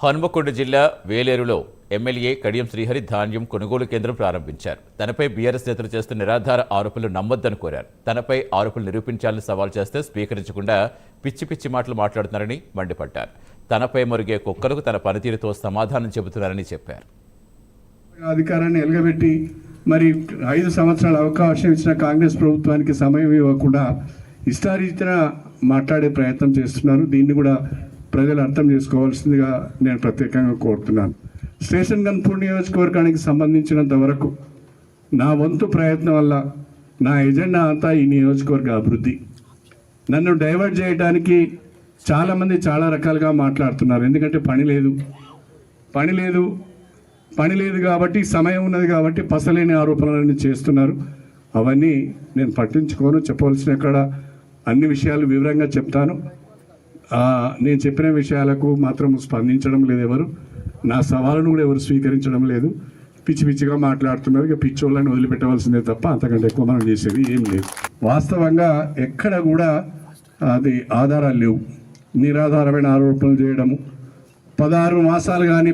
హనుమకొండ జిల్లా వేలేరులో ఎమ్మెల్యే కడియం శ్రీహరి ధాన్యం కొనుగోలు కేంద్రం ప్రారంభించారు. తనపై బీఆర్ఎస్ నేతలు చేస్తున్న నిరాధార ఆరోపణలు నమ్మొద్దని కోరారు. తనపై ఆరోపణలు నిరూపించాలని సవాల్ చేస్తే స్వీకరించకుండా పిచ్చి పిచ్చి మాటలు మాట్లాడుతున్నారని మండిపడ్డారు. తనపై మరుగే కుక్కలకు తన పనితీరుతో సమాధానం చెబుతున్నారని చెప్పారు. అధికారాన్ని ఎలగబెట్టి మరి ఐదు సంవత్సరాల అవకాశం ఇచ్చిన కాంగ్రెస్ ప్రభుత్వానికి సమయం ఇవ్వకుండా ఇష్టారీతిన మాట్లాడే ప్రయత్నం చేస్తున్నారు. దీన్ని కూడా ప్రజలు అర్థం చేసుకోవాల్సిందిగా నేను ప్రత్యేకంగా కోరుతున్నాను. స్టేషన్ గన్పూర్ నియోజకవర్గానికి సంబంధించినంత వరకు నా వంతు ప్రయత్నం వల్ల నా ఎజెండా అంతా ఈ నియోజకవర్గ అభివృద్ధి. నన్ను డైవర్ట్ చేయడానికి చాలామంది చాలా రకాలుగా మాట్లాడుతున్నారు. ఎందుకంటే పని లేదు. పని లేదు. పని లేదు కాబట్టి సమయం ఉన్నది కాబట్టి పసలేని ఆరోపణలన్నీ చేస్తున్నారు. అవన్నీ నేను పట్టించుకోను. చెప్పవలసిన అక్కడ అన్ని విషయాలు వివరంగా చెప్తాను. నేను చెప్పిన విషయాలకు మాత్రం స్పందించడం లేదు ఎవరు. నా సవాలును కూడా ఎవరు స్వీకరించడం లేదు. పిచ్చి పిచ్చిగా మాట్లాడుతున్నారు. ఇక పిచ్చోళ్ళని వదిలిపెట్టవలసిందే తప్ప అంతకంటే ఎక్కువ మనం చేసేది ఏం లేదు. వాస్తవంగా ఎక్కడ కూడా అది ఆధారాలు లేవు. నిరాధారమైన ఆరోపణలు చేయడము పదహారు మాసాలు కానీ